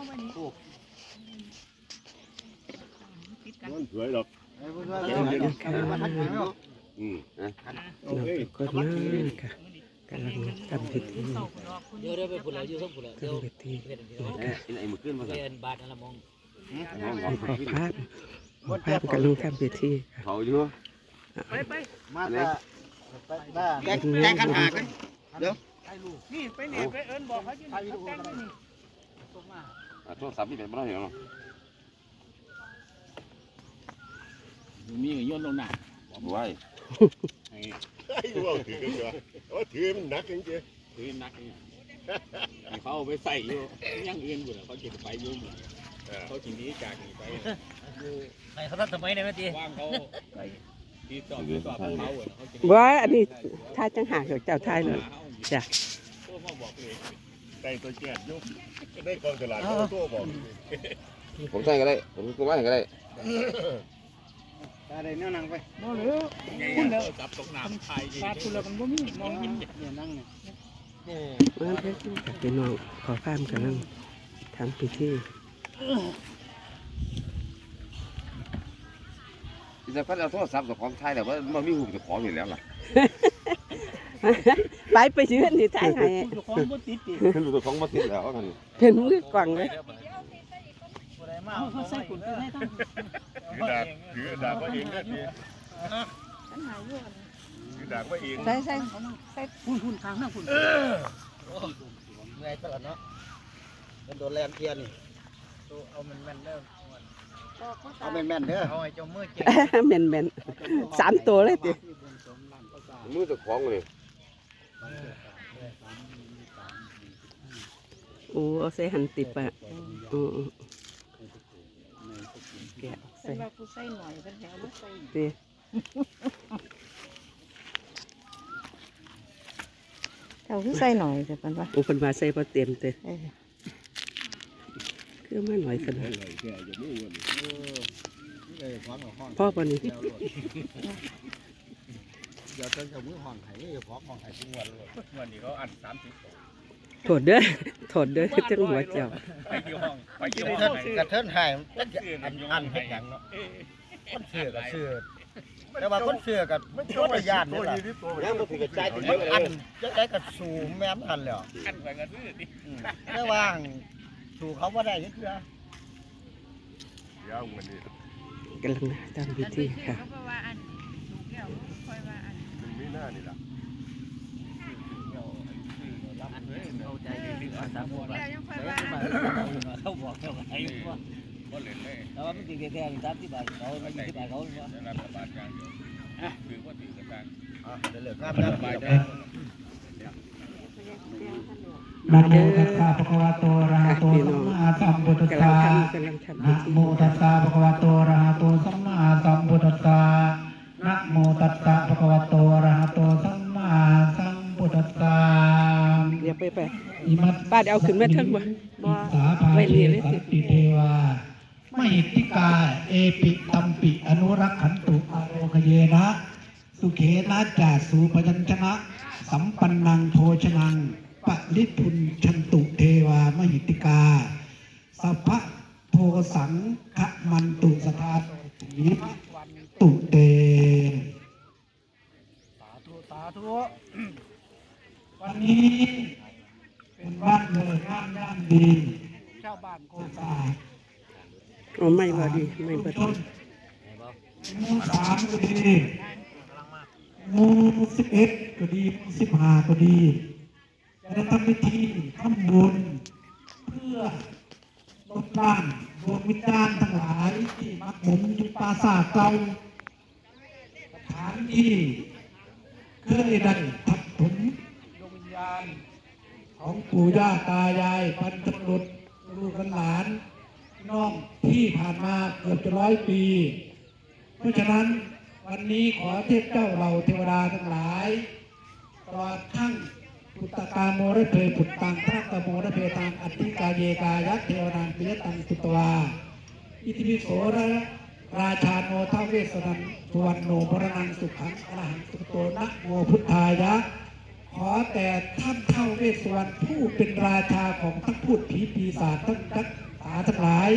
มาวันนี้มันสวยหรอกอืมนะน้องทุกคนมากค่ะกำลังทำพิธีเดี๋ยวเดี๋ยวไปพุ่นแล้วอยู่ทั้งพุ่นแล้วเดี๋ยวทำพิธีเฮ็ดพี่นะน้องไอ้ไอ้มือขึ้นมาสั่เรียนบาทนั่นละมองมีพอภาพพอภาพกำลังทำพิธีค่ะเขาอยู่ไปไปมาแต่บ้าแกแกขันหากันนี่ไปนี่ไปเอิญบอกเขาจะนี่เขาแต่งไว้นี่อะ โทรศัพท์นี่เป็นบ้านเหรอมีก็โยนลงหน้าบอกไว้ให้ไอ้ว่าถือกันเหรอโอ้ถือมันหนักจริงถือนักนี่ให้เขาเอาไปใส่อยู่ยังอื่นบุ่นเขาจะไปอยุ่หมดเขาทีนี้จากนี้ไปให้เขาทำไมเนี่ยแม่ตีว่างเขาที่สอบที่สอบเขาอะเขาจะว่าอันนี้ท่าจังหากกับเจ้าทายเลยจ้ะ ตัวมาบอกเลยๆได้ตัวแก่ยุบได้กองตลาดเขาตัวบอกผมใส่ก็ได้ ผมกูว่าก็ได้ตาได้แนวนั่งไปบ่เหลือคุณแล้วจับตกน้ำไทยปาดคุณแล้วมันบ่มีมองเห็นเนี่ยนั่งเนี่ยว่าเพื่อนกับพี่น้องขอภาพกำลังทำพิธีที่จะพัดเอาโทรศัพท์กับของไทยแต่ว่ามันมีหูจะของอยู่แล้วล่ะ ไปไปยืนนี่ทายให้เจ้าของบ่ติดติขึ้นดูตัวของมาติดแล้วกันเป็นมือกว่างเลยเอาเขาใส่กุญแจให้ทั้งถือดาบถือดาบว่าเองได้ดีฉันหายอยู่ถือดาบว่าเองใส่ใส่ใส่หุ่นหุ่นทางหน้าหุ่นเมื่อยตลอดเนาะเป็นโดนแลนเทียนนี่เอาแม่นแม่นเด้อเอาแม่นแม่นเด้อเอาไอ้เจ้ามือเจ็บแม่นแม่นสามตัวเลยติมือจะของเลย โอ้เอาใส่หันติดปะอือแกะใส่ใส่ว่ากูใส่หน่อยกันแถวบ่ใส่ติเขาคือใส่หน่อยแต่ปันว่าโอ้คนมาใส่พอเต็มเตะคือมาหน่อยขนาดเออฟังเอาห้องพ่อปานนี้เดี๋ยวเจ้าเจ้ามือห้องไห้เจ้าของห้องไห้ทุกวันเลยวันนี้เขาอัดสามสิบโถดเด้อโถดเด้อจังหัวเจ้าไปที่ห้องไปที่กห้ระองเทินกระเทินไห้มันจะอันอันเฮ็ดหยังเนาะคนเสือกับเสือแต่ว่าคนเสือกับคนละย่านนี่ล่ะยังมาถือกระจายมันอันจะได้กับสูงแม่นอันแล้วอันไปกันซื้อดิไม่ว่างสู่เขาว่าได้ยังเถื่อยาวมันนี่กำลังทำพิธีค่ะ เขาว่าอันถูกแล้วค่อยว่าอัน มั นไม่น่านี่ล่ะเข้าใจดีๆสามหมดแล้วยังค่อยว่าอันเขาบอกเขาไอ้ว่าก็เล่นเลยแต่ว่ามันติดแค่สามสิบบาทเขาไม่ยี่สิบบาทเขาเนาะรัฐบาลกลางถือว่าถือกระจายอะเดี๋ยวเหลืองามรันะฐบาลกเดี๋ลางนะโมตัสสะภะคะวะโตอะระหะโตสัมมาสัมพุทธัสกำลัสะงทำกำลังทำพินะธีโมตัสสะภะคะวะโตอะระหะ ป้าเดี๋ยวเอาขึ้นมาเทิงบ่บ่สาภาไว้เทนี่เลยสันติเทวามหิทธิกา เอปิตัมปิ อนุรักขันตุอโรคเยนะ สุเขนะจาสูปยัญชนะ สัมปันนังโภชนังปะลิพุนชันตุเทวามหิทธิกาสัพพะโทสังคะมันตุสทานิตุเตสาธุสาธุวันนี้ เป็นเลิกงามย่ามดีชาบ้านโกโกสาโอ้ไม่บ่ดีไม่บ่ชดีนหมู่สามก็ดีหมู่สิบเอ็ดก็ดีหมู่สิบห้าก็ดีจะได้ทำพิธีทำบุญเพื่อลดล้างดวงวิญญาณทั้งหลายที่มักหมมอยู่ปราสาทเก่าสถานที่เคยได้ทับถมดวงวิญญาณ ของปู่ย่าตายายพันธบุตรลูกหลานน้องที่ผ่านมาเกือบจะร้อยปี เพราะฉะนั้นวันนี้ขอเทพเจ้าเราเทวดาทั้งหลายตลอดทั้งปุตตกาโมระเพปุตตังพระตโมระเพตังอธิกาเยกายัตเทวนังปิยตังสุตวาอิติปิโสระราชาโนทาเวสนันสุวรรณโนพระนังสุขังอรหังสุโตนะโมพุทธายะ แต่ท่านเท่าเวสวรรณผู้เป็นราชาของทั้งพูดผีปีศาจทั้งทักษาทั้งหลาย